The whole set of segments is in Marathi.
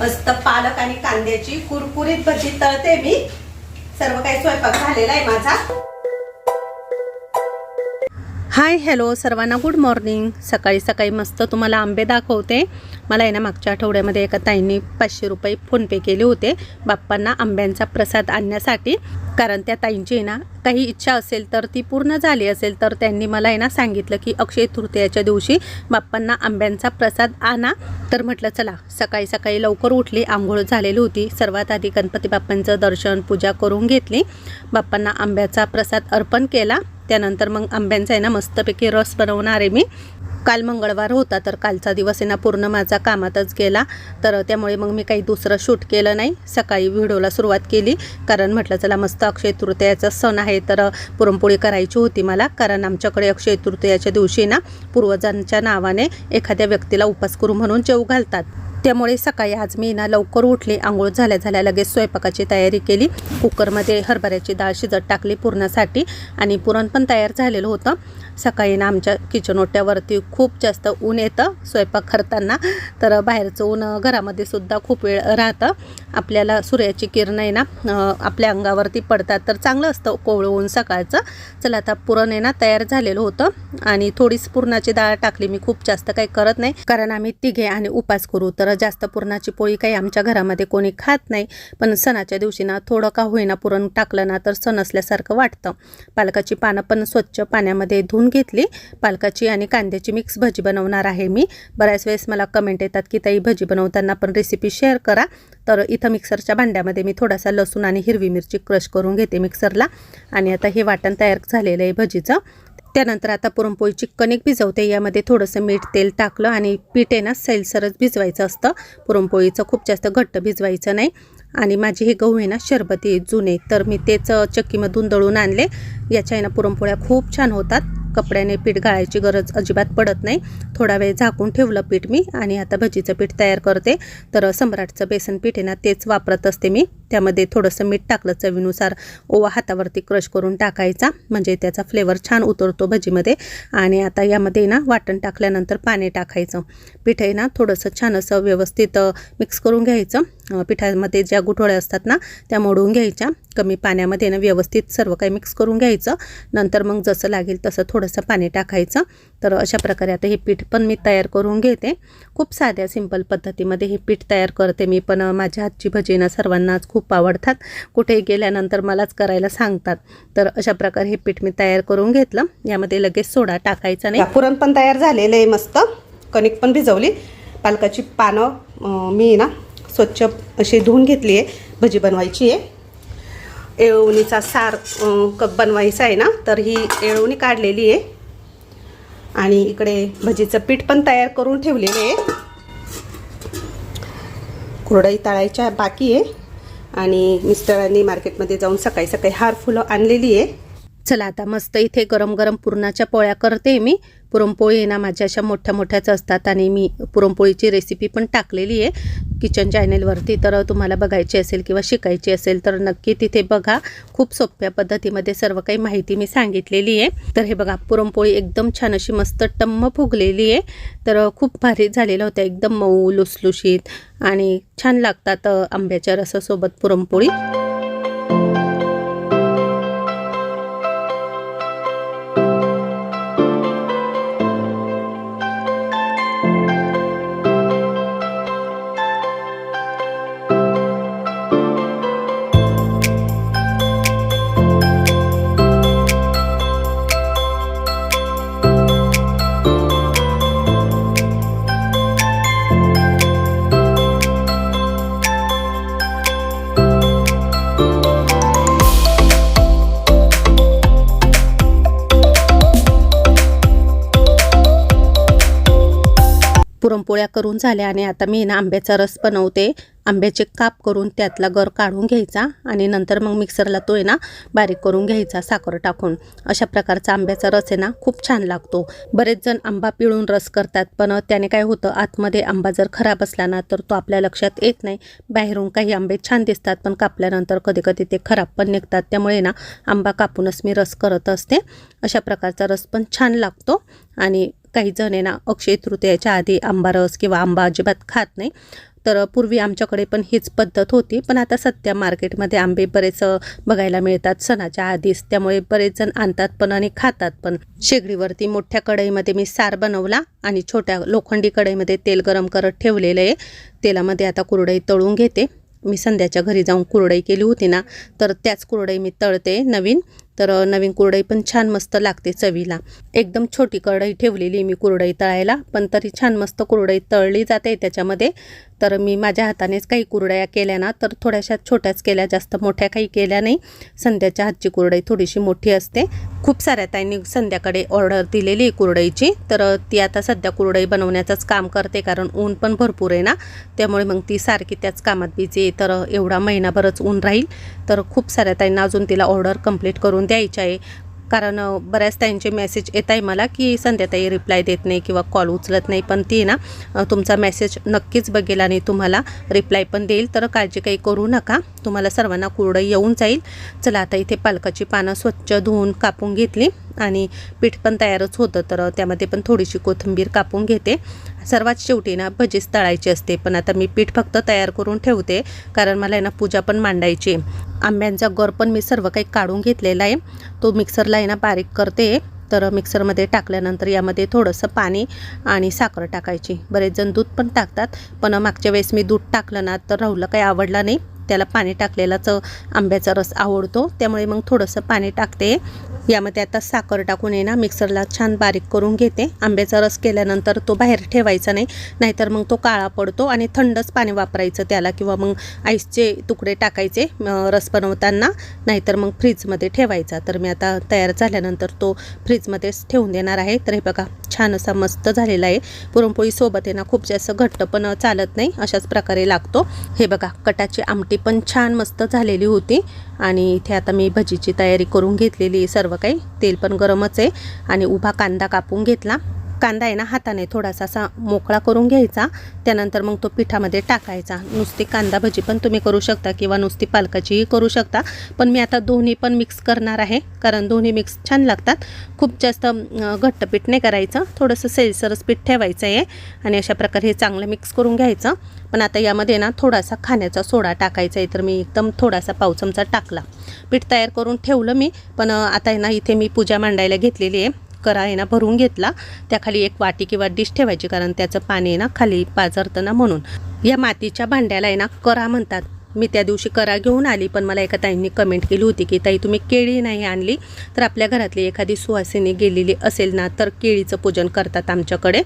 मस्त पालक आणि कांद्याची कुरकुरीत भजी तळते मी. सर्व काही स्वयंपाक झालेला आहे माझा. हाय हॅलो सर्वांना गुड मॉर्निंग सकाळी सकाळी मस्त तुम्हाला आंबे दाखवते. मला आहे ना मागच्या आठवड्यामध्ये एका ताईंनी पाचशे रुपये फोनपे केले होते. बाप्पांना आंब्यांचा प्रसाद आणण्यासाठी. कारण त्या ताईंची आहे ना काही इच्छा असेल तर ती पूर्ण झाली असेल तर त्यांनी मला आहे ना सांगितलं की अक्षय तृतीयाच्या दिवशी बाप्पांना आंब्यांचा प्रसाद आणा. तर म्हटलं चला सकाळी सकाळी लवकर उठली. आंघोळ झालेली होती. सर्वात आधी गणपती बाप्पांचं दर्शन पूजा करून घेतली. बाप्पांना आंब्याचा प्रसाद अर्पण केला. त्यानंतर मग आंब्यांचा आहे ना मस्तपैकी रस बनवणार आहे मी. काल मंगळवार होता तर कालचा दिवस आहे ना पूर्ण माझा कामातच गेला. तर त्यामुळे मग मी काही दुसरं शूट केलं नाही. सकाळी व्हिडिओला सुरुवात केली कारण म्हटलं चला मस्त अक्षय तृतीयाचा सण आहे तर पुरणपोळी करायची होती मला. कारण आमच्याकडे अक्षय तृतीयाच्या दिवशी ना पूर्वजांच्या नावाने एखाद्या व्यक्तीला उपास करू म्हणून जेव घालतात. त्यामुळे सकाळी आज मी ना लवकर उठले आंघोळ झाल्या झाल्या लगेच स्वयंपाकाची तयारी केली. कुकरमध्ये हरभऱ्याची डाळ शिजत टाकली पुरणासाठी आणि पुरण पण तयार झालेलं होतं. सकाळी ना आमच्या किचन ओट्यावरती खूप जास्त ऊन येतं स्वयंपाक करताना. तर बाहेरचं ऊन घरामध्ये सुद्धा खूप वेळ राहतं. आपल्याला सूर्याची किरण आहे ना आपल्या अंगावरती पडतात. तर चांगलं असतं कोवळं ऊन सकाळचं. चला आता पुरण आहे ना तयार झालेलं होतं. आणि थोडीच पुरणाची डाळ टाकली. मी खूप जास्त काही करत नाही. कारण आम्ही तिघे आणि उपास करू. तर जास्त पुरणाची पोळी काही आमच्या घरामध्ये कोणी खात नाही. पण सणाच्या दिवशी ना थोडं का होईना पुरण टाकलं ना तर सण असल्यासारखं वाटतं. पालकाची पानं पण स्वच्छ पाण्यामध्ये धुवून घेतली. पालकाची आणि कांद्याची मिक्स भजी बनवणार आहे मी. बऱ्याच वेळेस मला कमेंट येतात की ताई भजी बनवताना पण रेसिपी शेअर करा. तर इथं मिक्सरच्या भांड्यामध्ये मी थोडासा लसूण आणि हिरवी मिरची क्रश करून घेते मिक्सरला आणि आता हे वाटण तयार झालेलं आहे भजीचं. त्यानंतर आता पुरणपोळीची कणिक भिजवते. यामध्ये थोडंसं मीठ तेल टाकलं आणि पीठ आहे ना सैलसरच भिजवायचं असतं. पुरणपोळीचं खूप जास्त घट्ट भिजवायचं नाही. आणि माझे हे गहू आहे ना शरबती जुने. तर मी तेच चक्कीमधून दळून आणले. याच्या आहे ना पुरणपोळ्या खूप छान होतात. कपड्याने पीठ गाळायची गरज अजिबात पडत नाही. थोडा वेळ झाकून ठेवलं पीठ मी आणि आता भजीचं पीठ तयार करते. तर सम्राटचं बेसन पीठ आहे ना तेच वापरत असते मी. त्यामध्ये थोडंसं मीठ टाकलं चवीनुसार ओवा हातावरती क्रश करून टाकायचा. म्हणजे त्याचा फ्लेवर छान उतरतो भजीमध्ये. आणि आता यामध्ये ना वाटण टाकल्यानंतर पाणी टाकायचं. पीठ आहे ना थोडंसं छान असं व्यवस्थित मिक्स करून घ्यायचं. पिठामध्ये ज्या गुठोळ्या असतात ना त्या मोडून घ्यायच्या. कमी पाण्यामध्ये ना व्यवस्थित सर्व काही मिक्स करून घ्यायचं. नंतर मग जसं लागेल तसं थोडंसं पाणी टाकायचं. तर अशा प्रकारे आता हे पीठ पण मी तयार करून घेते. खूप साध्या सिंपल पद्धतीमध्ये हे पीठ तयार करते मी. पण माझ्या हातची भजी ना सर्वांनाच खूप खूप आवडतात. कुठेही गेल्यानंतर मलाच करायला सांगतात. तर अशा प्रकारे हे पीठ मी तयार करून घेतलं. यामध्ये लगेच सोडा टाकायचा नाही. पुरण पण तयार झालेलं आहे मस्त. कणिक पण भिजवली. पालकाची पानं मी ना स्वच्छ अशी धुवून घेतली आहे. भजी बनवायची आहे. एळवणीचा सार कप बनवायचा आहे ना तर ही एळवणी काढलेली आहे. आणि इकडे भजीचं पीठ पण तयार करून ठेवलेले आहे. कुरडई तळायच्या बाकी आहे. आणि मिस्टरांनी मार्केटमध्ये जाऊन सकाळी सकाळी हार फुलं आणलेली आहे. चला आता मस्त इथे गरम गरम पुरणाच्या पोळ्या करते मी. पुरणपोळी ना माझ्या अशा मोठ्या मोठ्याच असतात आणि मी पुरणपोळीची रेसिपी पण टाकलेली आहे. किचन चॅनेलवरती तर तुम्हाला बघायची असेल किंवा शिकायची असेल तर नक्की तिथे बघा. खूप सोप्या पद्धतीमध्ये सर्व काही माहिती मी सांगितलेली आहे. तर हे बघा पुरणपोळी एकदम छान अशी मस्त टम्म फुगलेली आहे. तर खूप भारी झालेलं होतं एकदम मऊ लुसलुशीत आणि छान लागतात आंब्याच्या रसासोबत पुरणपोळी. पुरणपोळ्या करून झाल्या आणि आता मी ना आंब्याचा रस बनवते. आंब्याचे काप करून त्यातला गर काढून घ्यायचा आणि नंतर मग मिक्सरला तो आहे ना बारीक करून घ्यायचा साखर टाकून. अशा प्रकारचा आंब्याचा रस आहे ना खूप छान लागतो. बरेच जण आंबा पिळून रस करतात पण त्याने काय होतं आतमध्ये आंबा जर खराब असला ना तर तो आपल्या लक्षात येत नाही. बाहेरून काही आंबे छान दिसतात पण कापल्यानंतर कधी कधी ते खराब पण निघतात. त्यामुळे ना आंबा कापूनच मी रस करत असते. अशा प्रकारचा रस पण छान लागतो आणि काही जण आहे ना अक्षय तृतीयाच्या आधी आंबा रस किंवा आंबा अजिबात खात नाही. तर पूर्वी आमच्याकडे पण हीच पद्धत होती. पण आता सध्या मार्केटमध्ये आंबे बरेच बघायला मिळतात सणाच्या आधीच. त्यामुळे बरेच जण आणतात पण आणि खातात पण. शेगडीवरती मोठ्या कढईमध्ये मी सार बनवला आणि छोट्या लोखंडी कढईमध्ये तेल गरम करत ठेवलेलं आहे. तेलामध्ये आता कुरडई तळून घेते. मी संध्याच्या घरी जाऊन कुरडई केली होती ना तर त्याच कुरडई मी तळते नवीन. तर नवीन कुरडई पण छान मस्त लागते चवीला. एकदम छोटी कढई ठेवलेली मी कुरडई तळायला पण तरी छान मस्त कुरडई तळली जाते त्याच्यामध्ये. तर मी माझ्या हातानेच काही कुरडया केल्या ना तर थोड्याशा छोट्याच केल्या जास्त मोठ्या काही केल्या नाही. संध्याच्या हातची कुरडई थोडीशी मोठी असते. खूप साऱ्या ताईंनी संध्याकडे ऑर्डर दिलेली आहे कुरडईची. तर ती आता सध्या कुरडई बनवण्याचंच काम करते कारण ऊन पण भरपूर आहे ना. त्यामुळे मग ती सारखी त्याच कामात बिझी आहे. तर एवढा महिनाभरच ऊन राहील. तर खूप साऱ्या ताईंना अजून तिला ऑर्डर कंप्लीट करून द्यायची आहे. कारण बऱ्याच त्यांचे मेसेज येत आहे मला की संध्याताई रिप्लाय देत नाही किंवा कॉल उचलत नाही. पण ती ना तुमचा मेसेज नक्कीच बघेल आणि तुम्हाला रिप्लाय पण देईल. तर काळजी काही करू नका. तुम्हाला सर्वांना कुरडं येऊन जाईल. चला आता इथे पालकाची पानं स्वच्छ धुवून कापून घेतली. आणि पीठ पण तयारच होतं तर त्यामध्ये पण थोडीशी कोथिंबीर कापून घेते. सर्वात शेवटी ना भजीच तळायची असते पण आता मी पीठ फक्त तयार करून ठेवते कारण मला आहे ना पूजा पण मांडायची आंब्यांचा गर पण मी सर्व काही काढून घेतलेला आहे. तो मिक्सरला आहे ना बारीक करते तर मिक्सरमध्ये टाकल्यानंतर यामध्ये थोडंसं पाणी आणि साखर टाकायची. बरेच जण दूध पण टाकतात पण मागच्या वेळेस मी दूध टाकलं ना तर राहुलला काही आवडला नाही. त्याला पाणी टाकलेलाच आंब्याचा रस आवडतो त्यामुळे मग थोडंसं पाणी टाकते. यामध्ये आता साखर टाकून आहे ना मिक्सरला छान बारीक करून घेते. आंब्याचा रस केल्यानंतर तो बाहेर ठेवायचा नाही. नाहीतर मग तो काळा पडतो आणि थंडच पाणी वापरायचं त्याला किंवा मग आईसचे तुकडे टाकायचे रस बनवताना. नाहीतर मग फ्रीजमध्ये ठेवायचा. तर मी आता तयार झाल्यानंतर तो फ्रीजमध्येच ठेवून देणार आहे. तर हे बघा छान असा मस्त झालेला आहे. पुरणपोळीसोबत आहे ना खूप जास्त घट्ट पण चालत नाही अशाच प्रकारे लागतो. हे बघा कटाची आमटी पण छान मस्त झालेली होती. आणि इथे आता मी भजीची तयारी करून घेतलेली सर्व काही. तेल पण गरमच आहे. आणि उभा कांदा कापून घेतला. कांदा आहे ना हाताने थोडासा असा मोकळा करून घ्यायचा. त्यानंतर मग तो पिठामध्ये टाकायचा. नुसती कांदा भजी पण तुम्ही करू शकता किंवा नुसती पालकाचीही करू शकता. पण मी आता दोन्ही पण मिक्स करणार आहे कारण दोन्ही मिक्स छान लागतात. खूप जास्त घट्ट पीठ नाही करायचं. थोडंसं सेलसरच पीठ ठेवायचं आहे आणि अशा प्रकारे हे चांगलं मिक्स करून घ्यायचं. पण आता यामध्ये ना थोडासा खाण्याचा सोडा टाकायचा आहे तर मी एकदम थोडासा पाव चमचा टाकला. पीठ तयार करून ठेवलं मी. पण आता आहे ना इथे मी पूजा मांडायला घेतलेली आहे. करा आहे ना भरून घेतला त्याखाली एक वाटी किंवा डिश ठेवायची कारण त्याचं पाणी आहे ना खाली पाझरतं ना म्हणून. या मातीच्या भांड्याला आहे ना करा म्हणतात. मी त्या दिवशी करा घेऊन आली पण मला एका ताईंनी कमेंट केली होती की ताई तुम्ही केळी नाही आणली तर आपल्या घरातली एखादी सुवासिनी गेलेली असेल ना तर केळीचं पूजन करतात आमच्याकडे.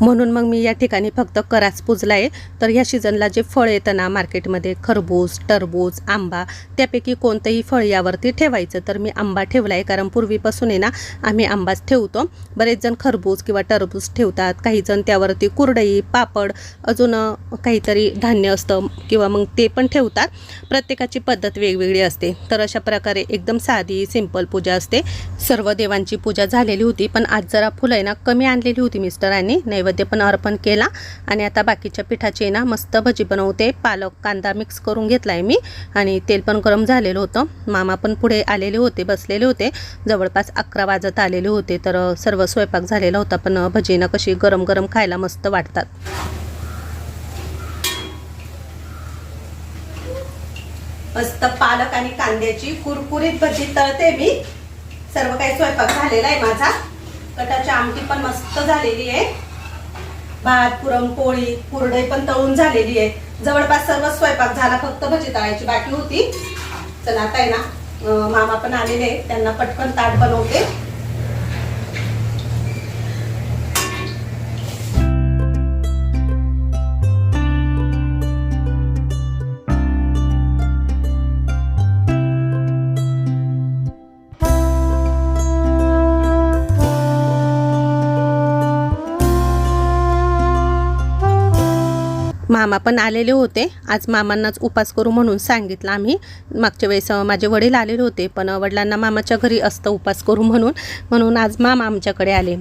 म्हणून मग मी या ठिकाणी फक्त कराच पुजला आहे तर ह्या सीझनला जे फळ येतं ना मार्केटमध्ये खरबूज टरबूज आंबा त्यापैकी कोणतंही फळ यावरती ठेवायचं. तर मी आंबा ठेवला आहे कारण पूर्वीपासून आहे ना आम्ही आंबाच ठेवतो. बरेच जण खरबूज किंवा टरबूज ठेवतात. काही जण त्यावरती कुरडई पापड अजून काहीतरी धान्य असतं किंवा मग ते पण ठेवतात. प्रत्येकाची पद्धत वेगवेगळी असते. तर अशा प्रकारे एकदम साधी सिंपल पूजा असते. सर्व देवांची पूजा झालेली होती पण आज जरा फुलं आहे ना कमी आणलेली होती मिस्टरांनी. नैवेद्य पण अर्पण केला. आणि आता बाकीच्या पिठाची ना मस्त भजी बनवते. पालक कांदा मिक्स करून घेतला आहे मी. आणि तेल पण गरम झालेलं होतं. मामा पण पुढे आलेले होते बसलेले होते. जवळपास अकरा वाजत आलेले होते. तर सर्व स्वयंपाक झालेला होता. पण भजीना कशी गरम गरम खायला मस्त वाटतात. मस्त पालक आणि कांद्याची कुरकुरीत भजी तळते मी. सर्व काही स्वयंपाक झालेला आहे माझा. कटाची आमटी पण मस्त झालेली आहे. भात पुरणपोळी कुरडई पण तळून झालेली आहे. जवळपास सर्व स्वयंपाक झाला फक्त भजी तळायची बाकी होती. चला आता आहे ना मामा पण आलेले आहेत. त्यांना पटकन ताट बनवते. मामा पण आलेले होते. आज मामांनाच उपास करू म्हणून सांगितलं आम्ही. मागच्या वेळेस माझे वडील आलेले होते पण वडिलांना मामाच्या घरी असतं उपास करू म्हणून. म्हणून आज मामा आमच्याकडे आले.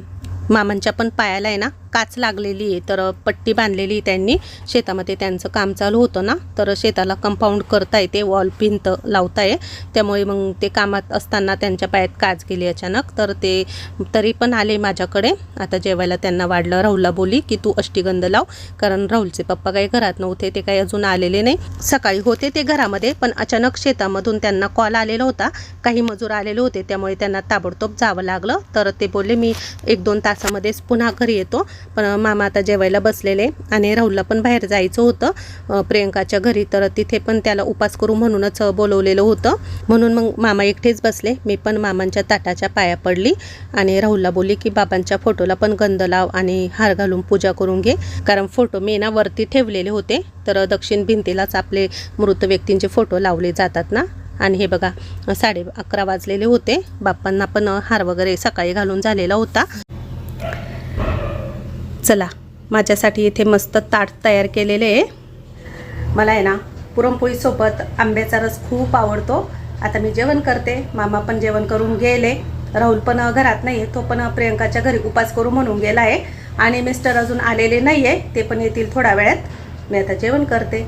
मामांच्या पण पायाला आहे ना काच लागलेली आहे. तर पट्टी बांधलेली आहे त्यांनी. शेतामध्ये त्यांचं काम चालू होतं ना तर शेताला कंपाऊंड करता येते वॉल भिंत लावता आहे त्यामुळे मग ते कामात असताना त्यांच्या पायात काच गेली अचानक. तर ते तरी पण आले माझ्याकडे. आता जेवायला त्यांना वाढलं. राहुलला बोली की तू अष्टीगंध लाव कारण राहुलचे पप्पा काही घरात नव्हते ते काही अजून आलेले नाही. सकाळी होते ते घरामध्ये पण अचानक शेतामधून त्यांना कॉल आलेला होता. काही मजूर आलेले होते त्यामुळे त्यांना ताबडतोब जावं लागलं. तर ते बोलले मी एक दोन तास तासामध्येच पुन्हा घरी येतो. पण मामा आता जेवायला बसलेले आणि राहुलला पण बाहेर जायचं होतं. प्रियंकाच्या घरी तर तिथे पण त्याला उपास करू म्हणूनच बोलवलेलं होतं. म्हणून मग मामा एकटेच बसले. मी पण मामांच्या ताटाच्या पाया पडली आणि राहुलला बोलली की बाबांच्या फोटोला पण गंध लाव आणि हार घालून पूजा करून घे. कारण फोटो मी ना वरती ठेवलेले होते. तर दक्षिण भिंतीलाच आपले मृत व्यक्तींचे फोटो लावले जातात ना. आणि हे बघा साडे अकरा वाजलेले होते. बाप्पांना पण हार वगैरे सकाळी घालून झालेला होता. चला माझ्यासाठी इथे मस्त ताट तयार केलेले आहे. मला आहे ना पुरणपोळीसोबत आंब्याचा रस खूप आवडतो. आता मी जेवण करते. मामा पण जेवण करून गेले. राहुल पण घरात नाही आहे तो पण प्रियंकाच्या घरी उपास करू म्हणून गेला आहे. आणि मिस्टर अजून आलेले नाही आहे ते पण येतील थोड्या वेळात. मी आता जेवण करते.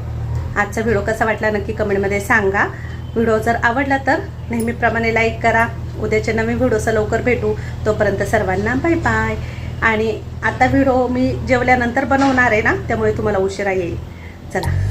आजचा व्हिडिओ कसा वाटला नक्की कमेंटमध्ये सांगा. व्हिडिओ जर आवडला तर नेहमीप्रमाणे लाईक करा. उद्याच्या नवीन व्हिडिओचा लवकर भेटू. तोपर्यंत सर्वांना बाय बाय. आणि आता व्हिडिओ मी जेवल्यानंतर बनवणार आहे ना त्यामुळे तुम्हाला उशिरा येईल. चला.